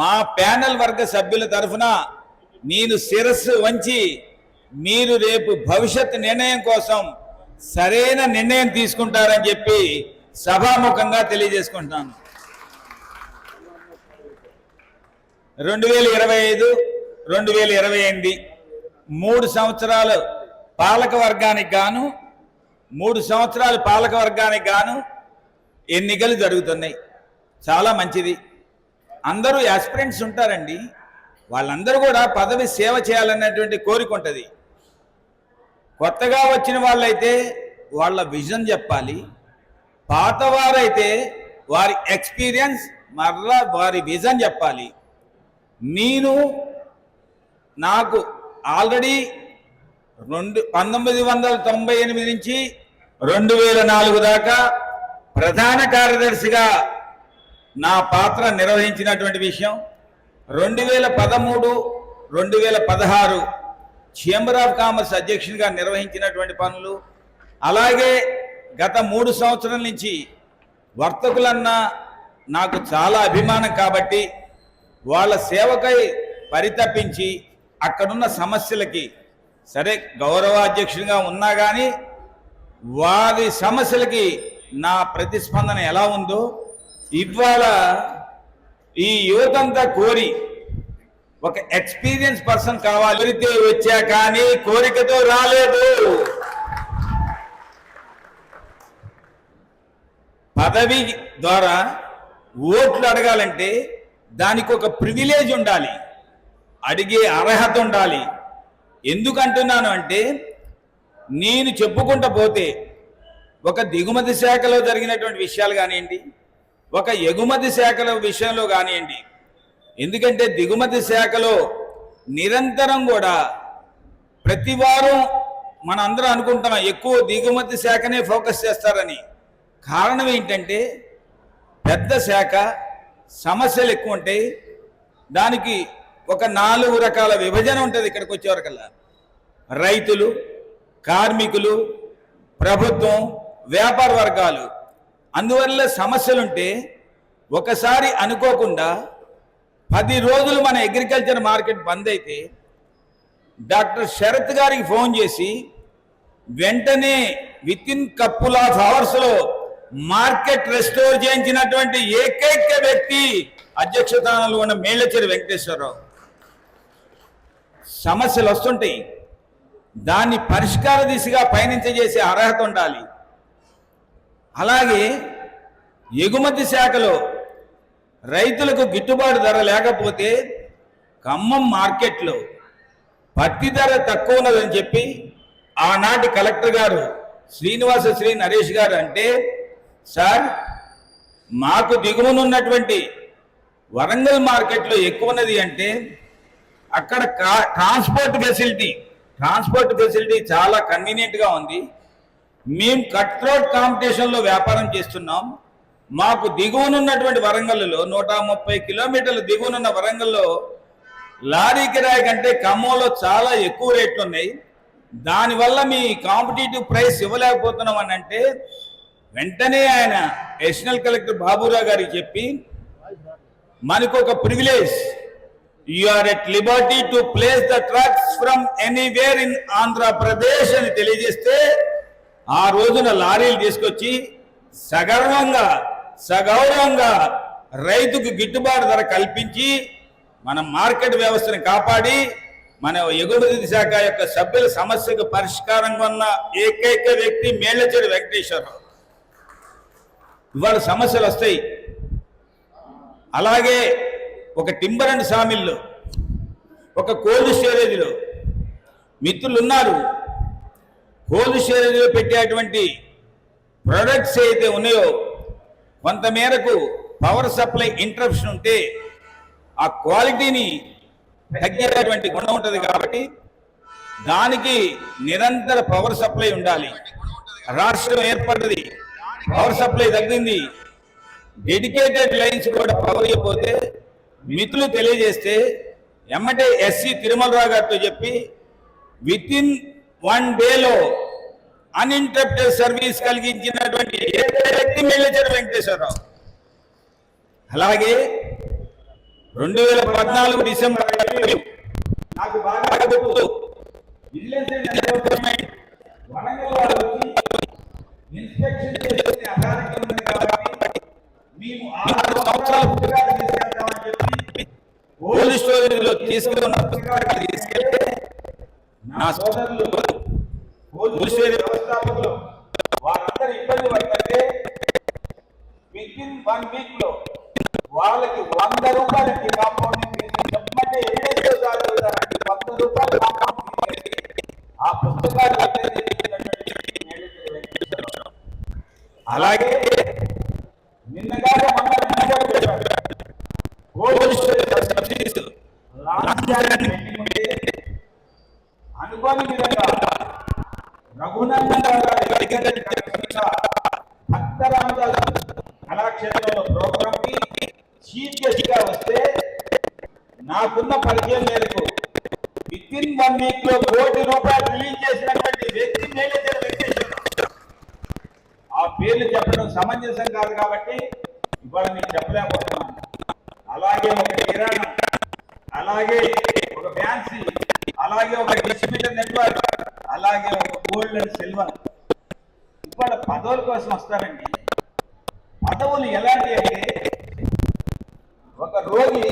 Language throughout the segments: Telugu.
మా ప్యానల్ వర్గ సభ్యుల తరఫున నేను శిరస్సు వంచి మీరు రేపు భవిష్యత్ నిర్ణయం కోసం సరైన నిర్ణయం తీసుకుంటారని చెప్పి సభాముఖంగా తెలియజేసుకుంటున్నాను. రెండు వేల ఇరవై ఐదు రెండు వేల ఇరవై ఎనిమిది మూడు సంవత్సరాలు పాలక వర్గానికి గాను మూడు సంవత్సరాలు పాలక వర్గానికి గాను ఎన్నికలు జరుగుతున్నాయి. చాలా మంచిది. అందరూ యాస్పిరెంట్స్ ఉంటారండి. వాళ్ళందరూ కూడా పదవి సేవ చేయాలన్నటువంటి కోరిక ఉంటుంది. కొత్తగా వచ్చిన వాళ్ళైతే వాళ్ళ విజన్ చెప్పాలి. పాతవారైతే వారి ఎక్స్పీరియన్స్ మరలా వారి విజన్ చెప్పాలి. నేను నాకు ఆల్రెడీ రెండు పంతొమ్మిది వందల తొంభై ఎనిమిది నుంచి రెండు వేల నాలుగు దాకా ప్రధాన కార్యదర్శిగా నా పాత్ర నిర్వహించినటువంటి విషయం రెండు వేల పదమూడు రెండు వేల పదహారు ఛేంబర్ ఆఫ్ కామర్స్ అధ్యక్షునిగా నిర్వహించినటువంటి పనులు అలాగే గత మూడు సంవత్సరాల నుంచి వర్తకులన్నా నాకు చాలా అభిమానం కాబట్టి వాళ్ళ సేవకై పరితపించి అక్కడున్న సమస్యలకి సరే గౌరవాధ్యక్షుడిగా ఉన్నా కానీ వారి సమస్యలకి నా ప్రతిస్పందన ఎలా ఉందో ఇవాళ ఈ యువతంతా కోరి ఒక ఎక్స్పీరియన్స్ పర్సన్ కావాలి. కోరితే వచ్చా కానీ కోరికతో రాలేదు. పదవి ద్వారా ఓట్లు అడగాలంటే దానికి ఒక ప్రివిలేజ్ ఉండాలి. అడిగే అర్హత ఉండాలి. ఎందుకంటున్నాను అంటే నేను చెప్పుకుంటూ పోతే ఒక దిగుమతి శాఖలో జరిగినటువంటి విషయాలు కానివ్వండి ఒక ఎగుమతి శాఖల విషయంలో కానివ్వండి ఎందుకంటే దిగుమతి శాఖలో నిరంతరం కూడా ప్రతి వారం మనందరం అనుకుంటున్నాం ఎక్కువ దిగుమతి శాఖనే ఫోకస్ చేస్తారని. కారణం ఏంటంటే పెద్ద శాఖ సమస్యలు ఎక్కువ ఉంటాయి. దానికి ఒక నాలుగు రకాల విభజన ఉంటుంది ఇక్కడికి వచ్చేవరకల్లా రైతులు కార్మికులు ప్రభుత్వం వ్యాపార వర్గాలు. అందువల్ల సమస్యలుంటే ఒకసారి అనుకోకుండా పది రోజులు మన అగ్రికల్చర్ మార్కెట్ బంద్ అయితే డాక్టర్ శరత్ గారికి ఫోన్ చేసి వెంటనే విత్ ఇన్ కప్పుల్ ఆఫ్ అవర్స్లో మార్కెట్ రెస్టోర్ చేయించినటువంటి ఏకైక వ్యక్తి అధ్యక్షస్థానంలో ఉన్న మేళ్ళచేరి వెంకటేశ్వరరావు. సమస్యలు వస్తుంటాయి దాన్ని పరిష్కార దిశగా పయనించజేసే అర్హత ఉండాలి. అలాగే ఎగుమతి శాఖలో రైతులకు గిట్టుబాటు ధర లేకపోతే ఖమ్మం మార్కెట్లో పత్తి ధర తక్కువ ఉన్నదని చెప్పి ఆనాటి కలెక్టర్ గారు శ్రీనివాస శ్రీ నరేష్ గారు అంటే సార్ మాకు దిగువనున్నటువంటి వరంగల్ మార్కెట్లో ఎక్కువ ఉన్నది అంటే అక్కడ కా- ట్రాన్స్పోర్ట్ ఫెసిలిటీ ట్రాన్స్పోర్ట్ ఫెసిలిటీ చాలా కన్వీనియంట్గా ఉంది. మేము కట్ థ్రోట్ కాంపిటీషన్లో వ్యాపారం చేస్తున్నాం. మాకు దిగువనున్నటువంటి వరంగల్లో నూట ముప్పై కిలోమీటర్ల దిగువనున్న వరంగల్లో లారీ కిరాయి కంటే ఖమ్మంలో చాలా ఎక్కువ రేట్లు ఉన్నాయి. దానివల్ల మీ కాంపిటేటివ్ ప్రైస్ ఇవ్వలేకపోతున్నాం అని అంటే వెంటనే ఆయన అడిషనల్ కలెక్టర్ బాబురావు గారికి చెప్పి మనకు ఒక privilege you are at liberty to place the trucks from anywhere in Andhra Pradesh అని తెలియజేస్తే ఆ రోజున లారీలు తీసుకొచ్చి సగర్వంగా సగౌరవంగా రైతుకు గిట్టుబాటు ధర కల్పించి మన మార్కెట్ వ్యవస్థను కాపాడి మన ఎగుమతి శాఖ యొక్క సభ్యుల సమస్యకు పరిష్కారంగా ఉన్న ఏకైక వ్యక్తి మేళ్ళచేరి వెంకటేశ్వరరావు. ఇవాళ సమస్యలు వస్తాయి. అలాగే ఒక టింబర్ అండ్ సామిల్లో ఒక కోల్డ్ స్టోరేజ్లో మిత్రులు ఉన్నారు కోల్డ్ పెట్టేటువంటి ప్రొడక్ట్స్ అయితే ఉన్నాయో కొంతమేరకు పవర్ సప్లై ఇంటరప్షన్ ఉంటే ఆ క్వాలిటీని తగ్గేటటువంటి గుణం ఉంటుంది కాబట్టి దానికి నిరంతర పవర్ సప్లై ఉండాలి. రాష్ట్రం ఏర్పడ్డది పవర్ సప్లై తగ్గింది. డెడికేటెడ్ లైన్స్ కూడా పవర్ అయిపోతే మితులు తెలియజేస్తే ఎమ్మటే ఎస్సీ తిరుమలరావు గారితో చెప్పి విత్ ఇన్ వన్ డేలో అన్ఇంటరప్టెడ్ సర్వీస్ కలిగించినటువంటి ఏకైక వ్యక్తి మేనేజర్ వెంకటేశ్వరరావు. అలాగే రెండు వేల పద్నాలుగు డిసెంబర్ నాకు బాగా గుర్తు. ఇన్స్పెక్షన్ చేసే అథారిటీ ఉంది కాబట్టి మేము ఆరు సంవత్సరాల పుస్తకాలు తీసుకెళ్తామని చెప్పి తీసుకున్న పుస్తకాలు తీసుకెళ్తే నా సోదరులు వ్యవస్థాపకులు. వారందరూ ఇబ్బంది పడుతుంటే విత్ ఇన్ వన్ వీక్లో వాళ్ళకి వంద రూపాయలకి పేర్లు చెప్పడం సమంజసం కాదు కాబట్టి ఇవాళ నేను చెప్పలేకపోతున్నాను. అలాగే ఒక కిరాణం అలాగే ఒక ఫ్యాన్సీ అలాగే ఒక డిస్ట్రిబ్యూటర్ నెట్వర్క్ అలాగే ఒక గోల్డ్ అండ్ సిల్వర్. ఇవాళ పదవుల కోసం వస్తారండి. పదవులు ఎలాంటి అంటే ఒక రోగి.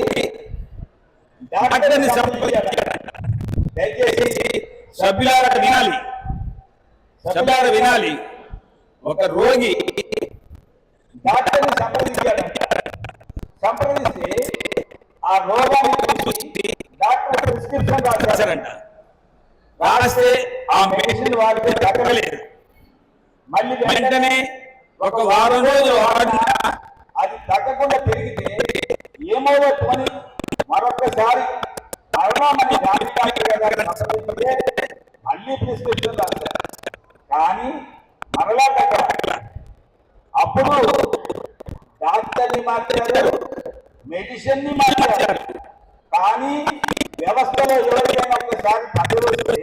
దయచేసి సభ్యులారా వినాలి. సభ్యులారా వినాలి. ఒక రోగి డాక్టర్ని సంప్రదించాడంట సంప్రదిస్తే ఆ రోగాన్ని డాక్టర్ ప్రిస్క్రిప్షన్ రాశారంట. రాస్తే ఆ మెడిసిన్ వాడితే తగ్గలేదు మళ్ళీ వెంటనే ఒక వారం రోజులు వాడినా అది తగ్గకుండా పెరిగితే ఏమవ్వచ్చు అని మరొకసారి మరలా మన మళ్ళీ ప్రిస్క్రిప్షన్ రాశారు. కానీ మరలా తగ్గ అప్పుడు డాక్టర్ని మార్చారు మెడిసిన్ని మార్చారు. కానీ వ్యవస్థలో ఎవరికైనా ఒకసారి పదవి వస్తే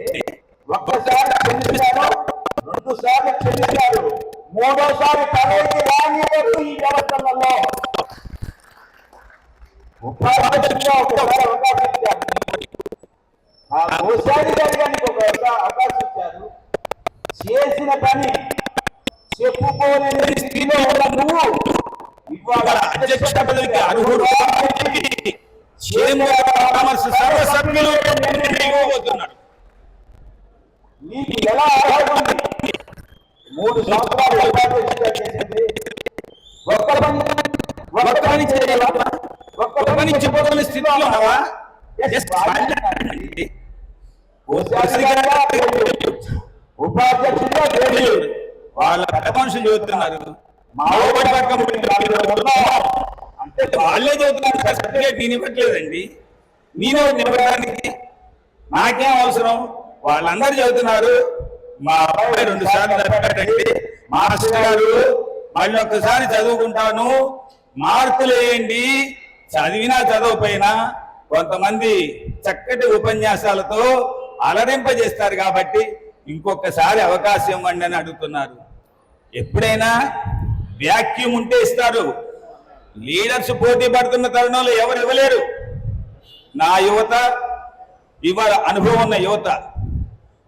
ఒక్కసారి క్షమిస్తారు రెండు సార్లు క్షమిస్తారు మూడోసారి పదవికి రానివ్వరు ఈ వ్యవస్థలలో ఉపాధ్యక్షుడిగా ఒకసారి అవకాశం ఇచ్చారు. ఆ కోశాది గారికి ఒక అవకాశం ఇచ్చారు. చేసిన పని చెప్పుకోలేని స్థితిలో ఉన్న నువ్వు ఇవాళ అధ్యక్ష పదవికి అర్హుడు సర్వసభ్యులు నీకు ఎలా అర్హత ఉంది? మూడు సంవత్సరాలు ఉపాధ్యక్షుడిగా చేసింది. ఒక్క పని ఒక్క పని చేయగలవా ఒక్క పని చెప్పుకోలేని స్థితిలో ఉన్నావా. ఉపాధ్యక్షుడిగా ఫెయిల్యూర్. వాళ్ళ పెద్ద మనుషులు చెబుతున్నారు మా ఓడి పక్కన అంటే వాళ్ళే చదువుతున్నారు. సర్టిఫికేట్ నేను ఇవ్వట్లేదండి నేను నిలబడడానికి నాకేం అవసరం? వాళ్ళందరూ చదువుతున్నారు. మా అబ్బాయి రెండు సార్లు చదివాడండి మాస్టర్ గారు మళ్ళీ ఒక్కసారి చదువుకుంటాను. మార్కులు వేయండి. చదివినా చదవకపోయినా కొంతమంది చక్కటి ఉపన్యాసాలతో అలరింపజేస్తారు కాబట్టి ఇంకొకసారి అవకాశం ఇవ్వండి అని అడుగుతున్నారు. ఎప్పుడైనా వ్యాక్యూమ్ ఉంటే ఇస్తారు. లీడర్స్ పోటీ పడుతున్న తరుణంలో ఎవరు ఇవ్వలేరు. నా యువత ఇవాళ అనుభవం ఉన్న యువత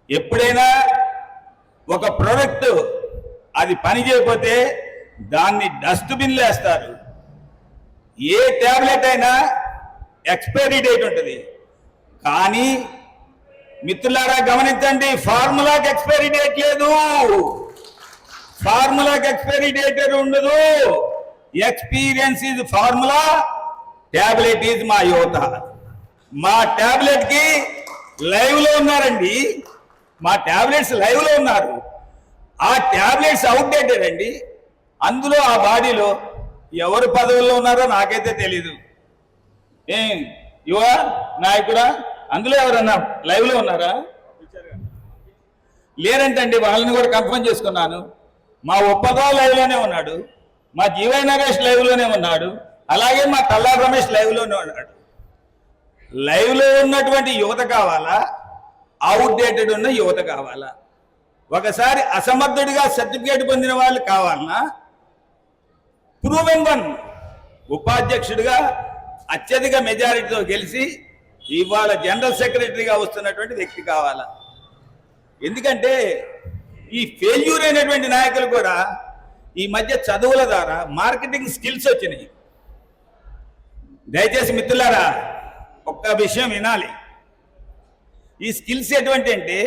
ఎప్పుడైనా ఒక ప్రోడక్ట్ అది పని చేయకపోతే దాన్ని డస్ట్బిన్లో వేస్తారు. ఏ ట్యాబ్లెట్ అయినా ఎక్స్పైరీ డేట్ ఉంటుంది. కానీ మిత్రులారా గమనించండి ఫార్ములాకి ఎక్స్పైరీ డేట్ లేదు. ఫార్ములాకి ఎక్స్పైరీ డేట్ ఉండదు? Experience is formula tablet is మా యువత మా ట్యాబ్లెట్కి కి లైవ్లో ఉన్నారండి. మా ట్యాబ్లెట్స్ లైవ్లో ఉన్నారు. ఆ ట్యాబ్లెట్స్ అవుట్డేటెడ్ అండి. అందులో ఆ బాడీలో ఎవరు పదవుల్లో ఉన్నారో నాకైతే తెలీదు. ఏం యువ నాయకుడా? అందులో ఎవరన్నా లైవ్లో ఉన్నారా? ఉన్నారా లేరంటండి వాళ్ళని కూడా కన్ఫర్మ్ చేసుకున్నాను. మా ఒప్పదా లైవ్లోనే ఉన్నాడు. మా జీవై నరేష్ లైవ్లోనే ఉన్నాడు. అలాగే మా తల్లా రమేష్ లైవ్లోనే ఉన్నాడు. లైవ్లో ఉన్నటువంటి యువత కావాలా? అవుట్డేటెడ్ ఉన్న యువత కావాలా? ఒకసారి అసమర్థుడిగా సర్టిఫికేట్ పొందిన వాళ్ళు కావాలన్నా ప్రూవెన్ వన్ ఉపాధ్యక్షుడిగా అత్యధిక మెజారిటీతో గెలిచి ఇవాళ జనరల్ సెక్రటరీగా వస్తున్నటువంటి వ్యక్తి కావాలా? ఎందుకంటే ఈ ఫెయిల్యూర్ అయినటువంటి నాయకులు కూడా ఈ మధ్య చదువుల ద్వారా మార్కెటింగ్ స్కిల్స్ వచ్చినాయి. దయచేసి మిత్రులారా ఒక్క విషయం వినాలి. ఈ స్కిల్స్ ఎటువంటి అంటే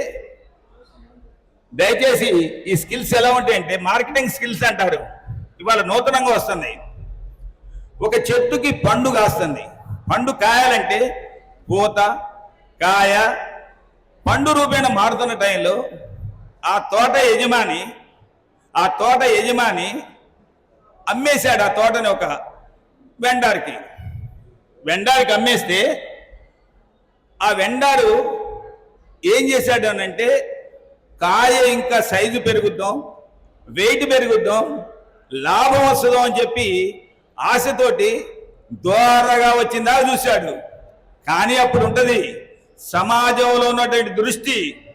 దయచేసి ఈ స్కిల్స్ ఎలా ఉంటాయంటే మార్కెటింగ్ స్కిల్స్ అంటారు. ఇవాళ నూతనంగా వస్తున్నాయి. ఒక చెట్టుకి పండు కాస్తుంది. పండు కాయాలంటే పూత కాయ పండు రూపేణ మారుతున్న టైంలో ఆ తోట యజమాని ఆ తోట యజమాని అమ్మేశాడు ఆ తోటని ఒక వెండార్కి. వెండార్కి అమ్మేస్తే ఆ వెండారు ఏం చేశాడు అని అంటే కాయ ఇంకా సైజు పెరుగుద్దాం వెయిట్ పెరుగుద్దాం లాభం వస్తుందాం అని చెప్పి ఆశతోటి దోరగా వచ్చిందా చూశాడు. కానీ అప్పుడు ఉంటుంది. సమాజంలో ఉన్నటువంటి దృష్టి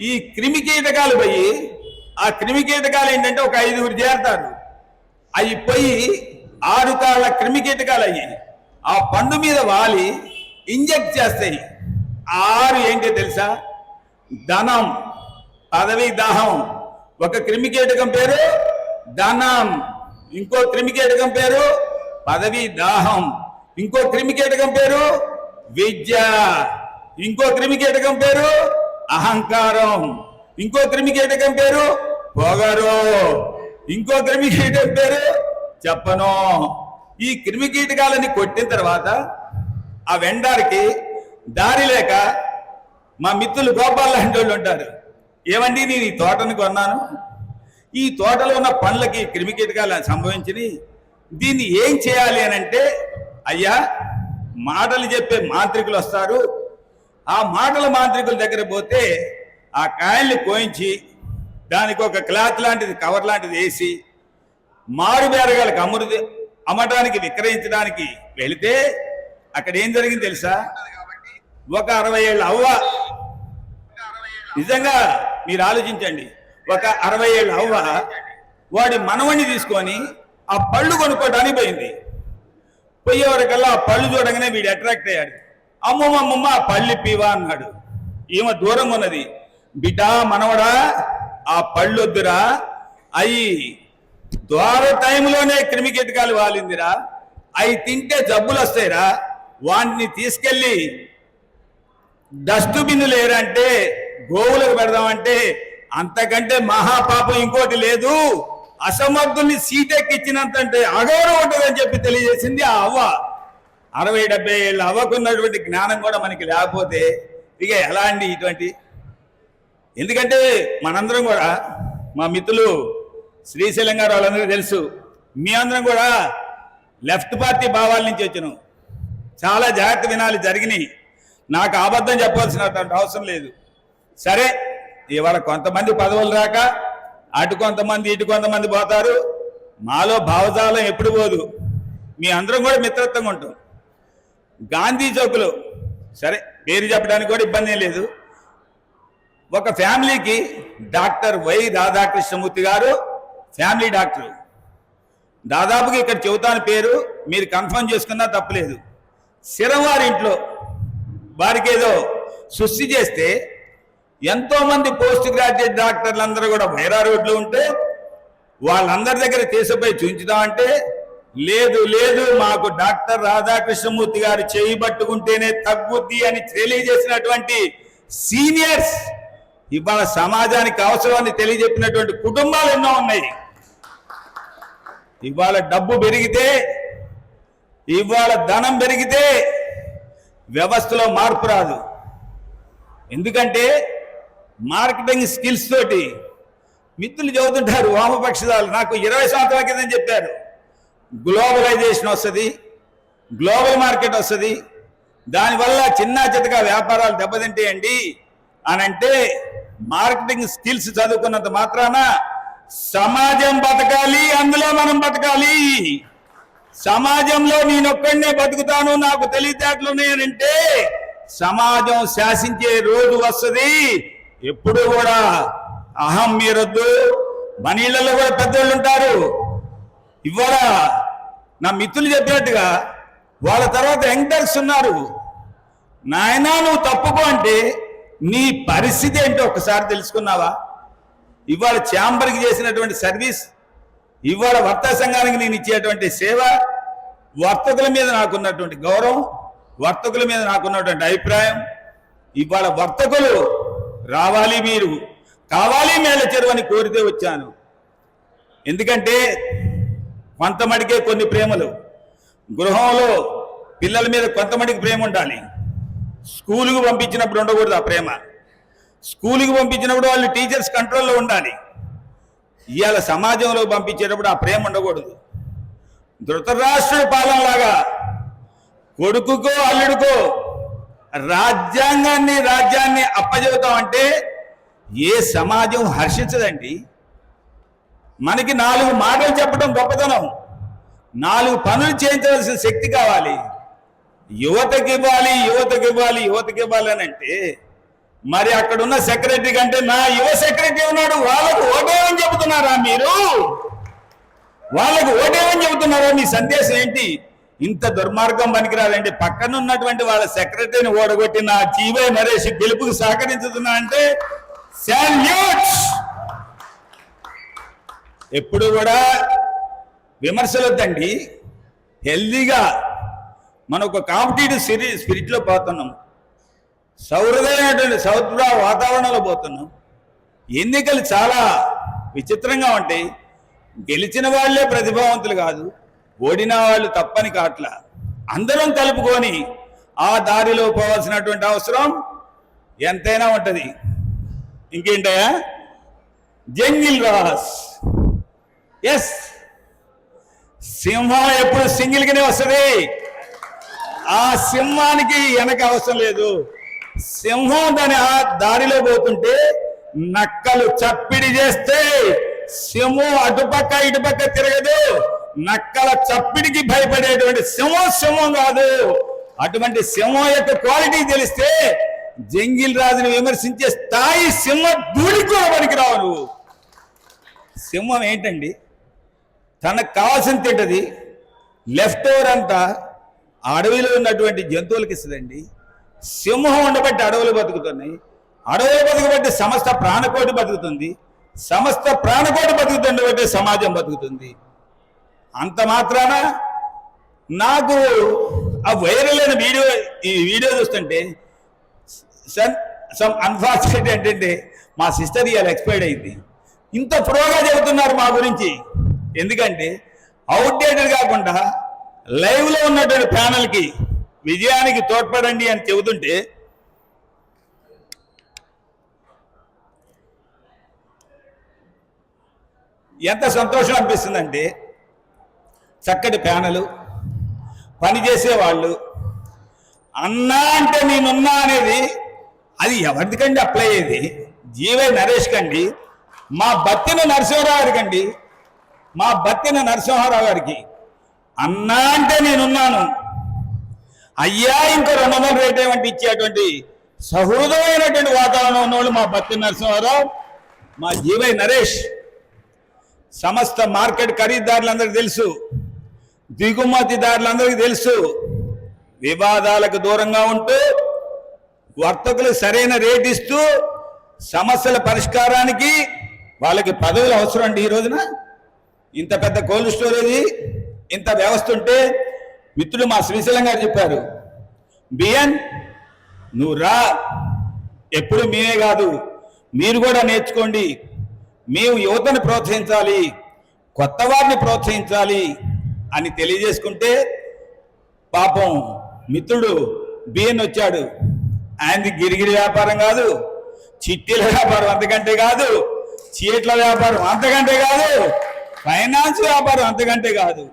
ఈ క్రిమి కీటకాలు పోయి ఆ క్రిమి కీటకాలు ఏంటంటే ఒక ఐదుగురు చేరతారు. అవి పోయి ఆరు కాళ్ళ క్రిమి కీటకాలు అయ్యి ఆ పండు మీద వాలి ఇంజెక్ట్ చేస్తాయి. ఆరు ఏంటో తెలుసా? ధనం పదవి దాహం. ఒక క్రిమి కీటకం పేరు ధనం. ఇంకో క్రిమి కీటకం పేరు పదవి దాహం. ఇంకో క్రిమి కీటకం పేరు విద్య. ఇంకో క్రిమి కీటకం పేరు అహంకారం. ఇంకో క్రిమి కీటకం పేరు పొగరు. ఇంకో క్రిమి కీటకం పేరు చెప్పను. ఈ క్రిమి కీటకాలని కొట్టిన తర్వాత ఆ వెండారికి దారి లేక మా మిత్రులు గోపాల్ లాంటి వాళ్ళు ఉంటారు. ఏమండి నేను ఈ తోటను కొన్నాను. ఈ తోటలో ఉన్న పండ్లకి క్రిమి కీటకాలు సంభవించినాయి. దీన్ని ఏం చేయాలి అని అంటే అయ్యా మాటలు చెప్పే మాంత్రికులు వస్తారు. ఆ మాటల మాంత్రికుల దగ్గర పోతే ఆ కాయల్ని కోయించి దానికి ఒక క్లాత్ లాంటిది కవర్ లాంటిది వేసి మారు బేరగాలకు అమ్ముడు అమ్మటానికి విక్రయించడానికి వెళితే అక్కడ ఏం జరిగింది తెలుసా? ఒక అరవై ఏళ్ళ అవ్వ. నిజంగా మీరు ఆలోచించండి. ఒక అరవై ఏళ్ళ అవ్వ వాడి మనవణ్ణి తీసుకొని ఆ పళ్ళు కొనుక్కోవడానికి పోయింది. పోయేవరకల్లా ఆ పళ్ళు చూడగానే వీడు అట్రాక్ట్ అయ్యాడు. అమ్మమ్మ అమ్మమ్మ పళ్ళు పీవా అన్నాడు. ఈమె దూరంగా ఉన్నది. బిడ్డా మనవడా ఆ పళ్ళు వద్దురా అయి ద్వార టైంలోనే క్రిమి కీటకాలు వాలిందిరా. అవి తింటే జబ్బులు వస్తాయిరా వాటిని తీసుకెళ్ళి డస్ట్బిన్ లేరంటే గోవులకు పెడదామంటే అంతకంటే మహాపాపం ఇంకోటి లేదు. అసమర్థుల్ని సీటెక్కిచ్చినంత అంటే అగౌరవం ఉంటుందని చెప్పి తెలియజేసింది ఆ అవ్వ. అరవై డెబ్బై ఏళ్ళ అవ్వకున్నటువంటి జ్ఞానం కూడా మనకి లేకపోతే ఇక ఎలా అండి ఇటువంటి? ఎందుకంటే మనందరం కూడా మా మిత్రులు శ్రీశైలం గారు వాళ్ళందరికీ తెలుసు మీ అందరం కూడా లెఫ్ట్ పార్టీ భావాల నుంచి వచ్చినాం. చాలా జాగ్రత్త వినాలి జరిగినాయి. నాకు అబద్ధం చెప్పాల్సినటువంటి అవసరం లేదు. సరే ఇవాళ కొంతమంది పదవులు రాక అటు కొంతమంది ఇటు కొంతమంది పోతారు. మాలో భావజాలం ఎప్పుడు పోదు. మీ అందరం కూడా మిత్రత్వంగా ఉంటాం. గాంధీ చౌక్లో సరే పేరు చెప్పడానికి కూడా ఇబ్బంది లేదు. ఒక ఫ్యామిలీకి డాక్టర్ వై రాధాకృష్ణమూర్తి గారు ఫ్యామిలీ డాక్టర్. దాదాపుగా ఇక్కడ చెబుతాను పేరు మీరు కన్ఫర్మ్ చేసుకున్నా తప్పలేదు. శిరవారి ఇంట్లో వారికి ఏదో సృష్టి చేస్తే ఎంతో మంది పోస్ట్ గ్రాడ్యుయేట్ డాక్టర్లు అందరూ కూడా వైరా రోడ్లు ఉంటే వాళ్ళందరి దగ్గర తీసిపోయి చూపించుదామంటే లేదు లేదు మాకు డాక్టర్ రాధాకృష్ణమూర్తి గారు చేయి పట్టుకుంటేనే తగ్గుద్ది అని తెలియజేసినటువంటి సీనియర్స్ ఇవాళ సమాజానికి అవసరాన్ని తెలియజెప్పినటువంటి కుటుంబాలు ఎన్నో ఉన్నాయి. ఇవాళ డబ్బు పెరిగితే ఇవాళ ధనం పెరిగితే వ్యవస్థలో మార్పు రాదు. ఎందుకంటే మార్కెటింగ్ స్కిల్స్ తోటి మిత్రులు చదువుతుంటారు వామపక్షదాలు. నాకు ఇరవై సంవత్సరాల కింద చెప్పారు. గ్లోబలైజేషన్ వస్తుంది గ్లోబల్ మార్కెట్ వస్తుంది. దానివల్ల చిన్న చితక వ్యాపారాలు దెబ్బతింటాయండి అని అంటే మార్కెటింగ్ స్కిల్స్ చదువుకున్నంత మాత్రాన సమాజం బతకాలి అందులో మనం బతకాలి. సమాజంలో నేనొక్కడనే బతుకుతాను నాకు తెలివితేటలు ఉన్నాయనంటే సమాజం శాసించే రోజు వస్తుంది. ఎప్పుడు కూడా అహం మీరొద్దు. మన కూడా పెద్దోళ్ళు ఉంటారు ఇవాళ నా మిత్రులు చెప్పినట్టుగా వాళ్ళ తర్వాత యంగ్టర్స్ ఉన్నారు. నాయనా నువ్వు తప్పుకో అంటే నీ పరిస్థితి ఏంటో ఒకసారి తెలుసుకున్నావా? ఇవాళ ఛాంబర్కి చేసినటువంటి సర్వీస్ ఇవాళ వర్తక సంఘానికి నేను ఇచ్చేటువంటి సేవ వర్తకుల మీద నాకున్నటువంటి గౌరవం వర్తకుల మీద నాకున్నటువంటి అభిప్రాయం ఇవాళ వర్తకులు రావాలి మీరు. కావాలి మేళ చెరువని కోరితే వచ్చాను. ఎందుకంటే కొంతమడికే కొన్ని ప్రేమలు. గృహంలో పిల్లల మీద కొంతమందికి ప్రేమ ఉండాలి. స్కూలుకు పంపించినప్పుడు ఉండకూడదు ఆ ప్రేమ. స్కూలుకి పంపించినప్పుడు వాళ్ళు టీచర్స్ కంట్రోల్లో ఉండాలి. ఇవాళ సమాజంలో పంపించేటప్పుడు ఆ ప్రేమ ఉండకూడదు. ధృతరాష్ట్రుడి పాలనలాగా కొడుకుకో అల్లుడికో రాజ్యాంగాన్ని రాజ్యాన్ని అప్పచెబుతామంటే ఏ సమాజం హర్షించదండి. మనకి నాలుగు మాటలు చెప్పడం గొప్పతనం. నాలుగు పనులు చేయించవలసిన శక్తి కావాలి. యువతకి ఇవ్వాలి యువతకి ఇవ్వాలి యువతకి ఇవ్వాలి అని అంటే మరి అక్కడ ఉన్న సెక్రటరీ కంటే నా యువ సెక్రటరీ ఉన్నాడు వాళ్ళకు ఓటేమని చెబుతున్నారా మీరు? వాళ్ళకు ఓటేమని చెబుతున్నారా మీ సందేశం ఏంటి? ఇంత దుర్మార్గం పనికిరాలంటే పక్కన ఉన్నటువంటి వాళ్ళ సెక్రటరీని ఓడగొట్టిన నా జీవే నరేష్ గెలుపుకు సహకరించుతున్నా అంటే శాల్యూట్స్ ఎప్పుడు కూడా విమర్శలు వద్దండి హెల్దీగా మనం ఒక కాంపిటేటివ్ సిరి స్పిరిట్లో పోతున్నాం. సౌహృదమైనటువంటి సౌద్ర వాతావరణంలో పోతున్నాం. ఎన్నికలు చాలా విచిత్రంగా ఉంటాయి. గెలిచిన వాళ్ళే ప్రతిభావంతులు కాదు. ఓడిన వాళ్ళు తప్పని కాట్ల. అందరం కలుపుకొని ఆ దారిలో పోవాల్సినటువంటి అవసరం ఎంతైనా ఉంటుంది. ఇంకేంటయా జంగిల్ రాస్ ఎస్ సింహం ఎప్పుడు సింగిల్గానే వస్తుంది. ఆ సింహానికి వెనక అవసరం లేదు. సింహం దాని ఆ దారిలో పోతుంటే నక్కలు చప్పిడి చేస్తే సింహం అటుపక్క ఇటుపక్క తిరగదు. నక్కల చప్పిడికి భయపడేటువంటి సింహం సింహం కాదు. అటువంటి సింహం యొక్క క్వాలిటీ తెలిస్తే జంగిల్ రాజుని విమర్శించే స్థాయి సింహం దూడికి కూడా పనికిరావు నువ్వు సింహం ఏంటండి? తనకు కావాల్సిన తింటది. లెఫ్ట్ ఓవర్ అంతా అడవిలో ఉన్నటువంటి జంతువులకి ఇస్తుందండి. సింహం ఉండబట్టి అడవులు బతుకుతున్నాయి. అడవులు బతుకబట్టి సమస్త ప్రాణకోటి బతుకుతుంది. సమస్త ప్రాణకోటి బతుకుతుండబట్టి సమాజం బతుకుతుంది. అంత మాత్రాన? నాకు ఆ వైరల్ అయిన వీడియో ఈ వీడియో చూస్తుంటే సన్ సమ్ అన్ఫార్చునేట్ ఏంటంటే మా సిస్టర్ ఇవాళ ఎక్స్పైర్డ్ అయింది. ఇంత ప్రోగా చెబుతున్నారు మా గురించి. ఎందుకంటే అవుట్డేటెడ్ కాకుండా లైవ్లో ఉన్నటువంటి ప్యానల్కి విజయానికి తోడ్పడండి అని చెబుతుంటే ఎంత సంతోషం అనిపిస్తుందంటే చక్కటి ప్యానలు పనిచేసేవాళ్ళు అన్నా అంటే నేనున్నా అనేది అది ఎవరికండి అప్లై అయ్యేది? జీవై నరేష్ కండి మా బత్తిన నరసింహరావు గారికి అండి మా బత్తిన నరసింహారావు గారికి. అన్నా అంటే నేనున్నాను. అయ్యా ఇంకో రెండు వందల రేట్ ఏమంటే ఇచ్చేటువంటి సహృదమైనటువంటి వాతావరణం ఉన్నవాళ్ళు మా బత్తి నరసింహారావు మా జీవై నరేష్. సమస్త మార్కెట్ ఖరీదారులందరికీ తెలుసు. దిగుమతిదారులందరికీ తెలుసు. వివాదాలకు దూరంగా ఉంటూ వర్తకులు సరైన రేట్ ఇస్తూ సమస్యల పరిష్కారానికి వాళ్ళకి పదవులు అవసరం అండి ఈ రోజున. ఇంత పెద్ద కోల్డ్ స్టోరేజ్ ఇంత వ్యవస్థ ఉంటే మిత్రుడు మా శ్రీశైలం గారు చెప్పారు బిఎన్ నువ్వు రా. ఎప్పుడు మేమే కాదు. మీరు కూడా నేర్చుకోండి. మేము యువతను ప్రోత్సహించాలి. కొత్త వారిని ప్రోత్సహించాలి. అని తెలియజేసుకుంటే పాపం మిత్రుడు బిఎన్ వచ్చాడు. ఆయనది గిరిగిరి వ్యాపారం కాదు చిట్టీల వ్యాపారం అంతకంటే కాదు చీట్ల వ్యాపారం అంతకంటే కాదు ఫైనాన్స్ వ్యాపారం అంతకంటే కాదు.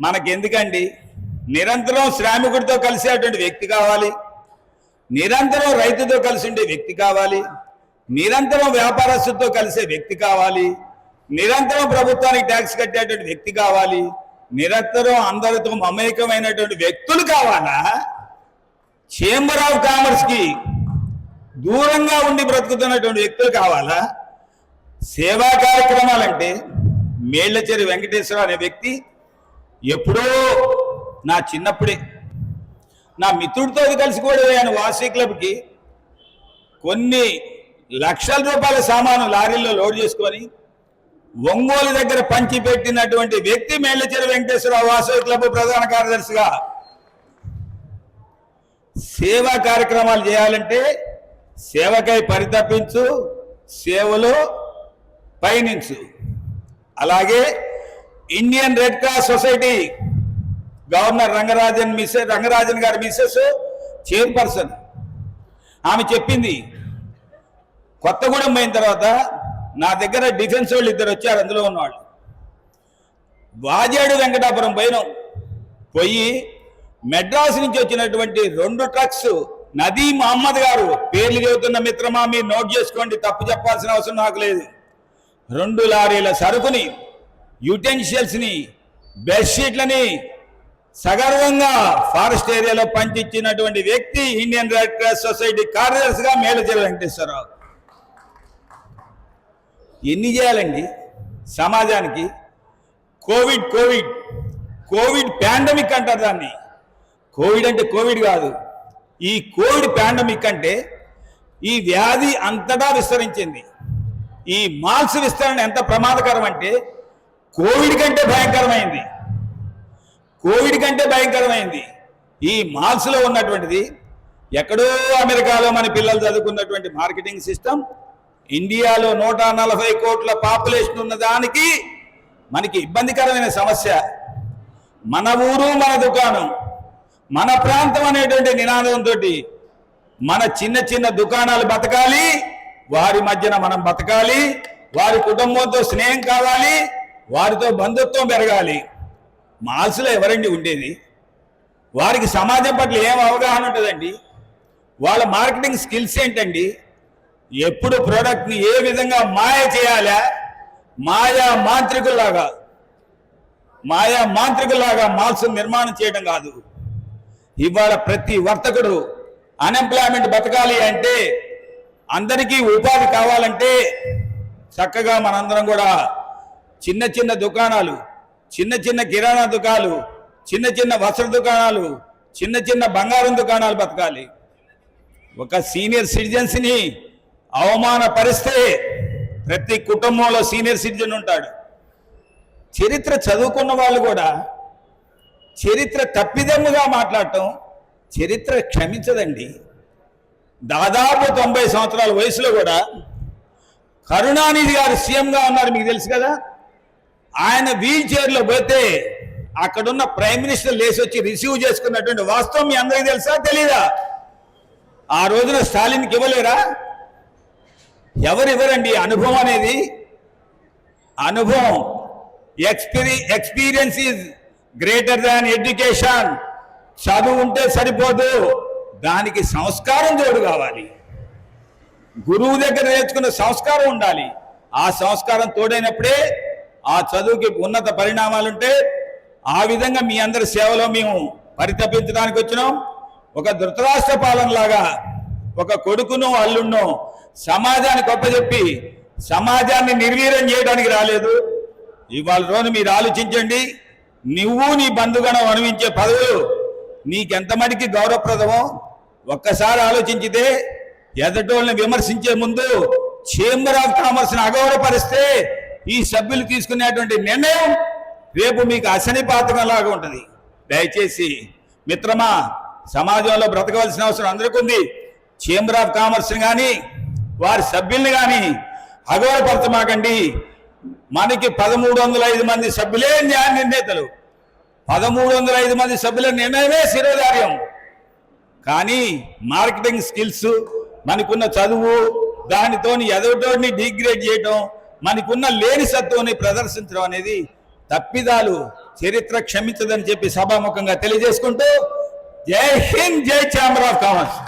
మనకెందుకండి? నిరంతరం శ్రామికుడితో కలిసేటువంటి వ్యక్తి కావాలి. నిరంతరం రైతుతో కలిసి ఉండే వ్యక్తి కావాలి. నిరంతరం వ్యాపారస్తుతో కలిసే వ్యక్తి కావాలి. నిరంతరం ప్రభుత్వానికి ట్యాక్స్ కట్టేటువంటి వ్యక్తి కావాలి. నిరంతరం అందరితో మమేకమైనటువంటి వ్యక్తులు కావాలా? చేంబర్ ఆఫ్ కామర్స్కి దూరంగా ఉండి బ్రతుకుతున్నటువంటి వ్యక్తులు కావాలా? సేవా కార్యక్రమాలంటే మేళ్ళచేరి వెంకటేశ్వర అనే వ్యక్తి ఎప్పుడో నా చిన్నప్పుడే. నా మిత్రుడితో కలిసి కూడా ఆయన వాసీ క్లబ్కి. కొన్ని లక్షల రూపాయల సామాను లారీల్లో లోడ్ చేసుకొని ఒంగోలు దగ్గర పంచి పెట్టినటువంటి వ్యక్తి మేళ్ళచెరు వెంకటేశ్వరరావు వాసవి క్లబ్ ప్రధాన కార్యదర్శిగా సేవా కార్యక్రమాలు చేయాలంటే సేవకై పరితపించు సేవలో పయనించు. అలాగే Indian red cross society governor Rangarajan Mrs Rangarajan గారి మిస్సెస్ చైర్పర్సన్ ఆమె చెప్పింది. కొత్తగూడెం పోయిన తర్వాత నా దగ్గర డిఫెన్స్ వాళ్ళు ఇద్దరు వచ్చారు అందులో ఉన్నవాళ్ళు. వాజేడు వెంకటాపురం పైన పోయి మెడ్రాస్ నుంచి వచ్చినటువంటి రెండు ట్రక్స్ నదీ మహమ్మద్ గారు పేర్లు చెబుతున్న మిత్రమా మీరు నోట్ చేసుకోండి తప్పు చెప్పాల్సిన అవసరం నాకు లేదు. రెండు లారీల సరుకుని యుటెన్షియల్స్ని బెడ్షీట్లని సగర్వంగా ఫారెస్ట్ ఏరియాలో పంచిచ్చినటువంటి వ్యక్తి ఇండియన్ రెడ్ క్రాస్ సొసైటీ కార్యదర్శిగా మేలచెల వెంకటేశ్వరరావు ఎన్ని చేయాలండి? సమాజానికి కోవిడ్ కోవిడ్ కోవిడ్ పాండమిక్ అంటారు దాన్ని. కోవిడ్ అంటే కోవిడ్ కాదు. ఈ కోవిడ్ పాండమిక్ అంటే ఈ వ్యాధి అంతటా విస్తరించింది. ఈ మాల్స్ విస్తరణ ఎంత ప్రమాదకరం అంటే కోవిడ్ కంటే భయంకరమైంది. కోవిడ్ కంటే భయంకరమైంది. ఈ మాల్స్లో ఉన్నటువంటిది ఎక్కడో అమెరికాలో మన పిల్లలు చదువుకున్నటువంటి మార్కెటింగ్ సిస్టమ్ ఇండియాలో నూట నలభై కోట్ల పాపులేషన్ ఉన్న దానికి మనకి ఇబ్బందికరమైన సమస్య. మన ఊరు మన దుకాణం మన ప్రాంతం అనేటువంటి నినాదంతో మన చిన్న చిన్న దుకాణాలు బతకాలి వారి మధ్యన మనం బతకాలి వారి కుటుంబంతో స్నేహం కావాలి వారితో బంధుత్వం పెరగాలి. మాల్స్లో ఎవరండి ఉండేది? వారికి సమాజం పట్ల ఏం అవగాహన ఉంటుందండి? వాళ్ళ మార్కెటింగ్ స్కిల్స్ ఏంటండి? ఎప్పుడు ప్రోడక్ట్ని ఏ విధంగా మాయ చేయాలా? మాయా మాంత్రికుల్లాగా. మాయా మాంత్రికుల్లాగా మాల్స్ నిర్మాణం చేయడం కాదు. ఇవాళ ప్రతి వర్తకుడు అన్ఎంప్లాయ్మెంట్ బతకాలి అంటే అందరికీ ఉపాధి కావాలంటే చక్కగా మనందరం కూడా చిన్న చిన్న దుకాణాలు చిన్న చిన్న కిరాణా దుకాణాలు చిన్న చిన్న వస్త్ర దుకాణాలు చిన్న చిన్న బంగారం దుకాణాలు బతకాలి. ఒక సీనియర్ సిటిజన్స్ని అవమానపరిస్తే ప్రతి కుటుంబంలో సీనియర్ సిటిజన్ ఉంటాడు. చరిత్ర చదువుకున్న వాళ్ళు కూడా చరిత్ర తప్పిదమ్ముగా మాట్లాడటం చరిత్ర క్షమించదండి. దాదాపు తొంభై సంవత్సరాల వయసులో కూడా కరుణానిధి గారు సీఎంగా ఉన్నారు మీకు తెలుసు కదా? ఆయన వీల్ చైర్లో పోతే అక్కడున్న ప్రైమ్ మినిస్టర్ లేచి వచ్చి రిసీవ్ చేసుకున్నటువంటి వాస్తవం మీ అందరికీ తెలుసా? తెలీదా? ఆ రోజున స్టాలిన్కి ఇవ్వలేరా? ఎవరివ్వరండి అనుభవం అనేది? అనుభవం. Experi experience is greater than education చదువు ఉంటే సరిపోదు. దానికి సంస్కారం జోడు కావాలి. గురువు దగ్గర నేర్చుకున్న సంస్కారం ఉండాలి. ఆ సంస్కారం తోడైనప్పుడే ఆ చదువుకి ఉన్నత పరిణామాలుంటే ఆ విధంగా మీ అందరి సేవలో మేము పరితపించడానికి వచ్చినాం. ఒక ధృతరాష్ట్ర పాలనలాగా ఒక కొడుకును అల్లున్నో సమాజానికి గొప్పచెప్పి సమాజాన్ని నిర్వీర్యం చేయడానికి రాలేదు. ఇవాళ రోజు మీరు ఆలోచించండి నువ్వు నీ బంధుగణం అనుభవించే పదవులు నీకెంత మటుకి గౌరవప్రదమో ఒక్కసారి ఆలోచించితే ఎదటోళ్ళని విమర్శించే ముందు చేంబర్ ఆఫ్ కామర్స్ని అగౌరవపరిస్తే ఈ సభ్యులు తీసుకునేటువంటి నిర్ణయం రేపు మీకు అసనిపాతకంలాగా ఉంటుంది. దయచేసి మిత్రమా సమాజంలో బ్రతకవలసిన అవసరం అందరికీ ఉంది చేంబర్ ఆఫ్ కామర్స్ని కానీ వారి సభ్యుల్ని కానీ అగౌరవపరచమాకండి మనకి పదమూడు వందల ఐదు మంది సభ్యులే న్యాయ నిర్ణేతలు. పదమూడు వందల ఐదు మంది సభ్యుల నిర్ణయమే శిరోధార్యం. కానీ మార్కెటింగ్ స్కిల్స్ మనకున్న చదువు దానితోని ఎదవటోని డిగ్రేడ్ చేయటం మనకున్న లేని సత్వాన్ని ప్రదర్శించడం అనేది తప్పిదాలు చరిత్ర క్షమించదని చెప్పి సభాముఖంగా తెలియజేసుకుంటూ జై హింద్ జై ఛాంబర్ ఆఫ్ కామర్స్.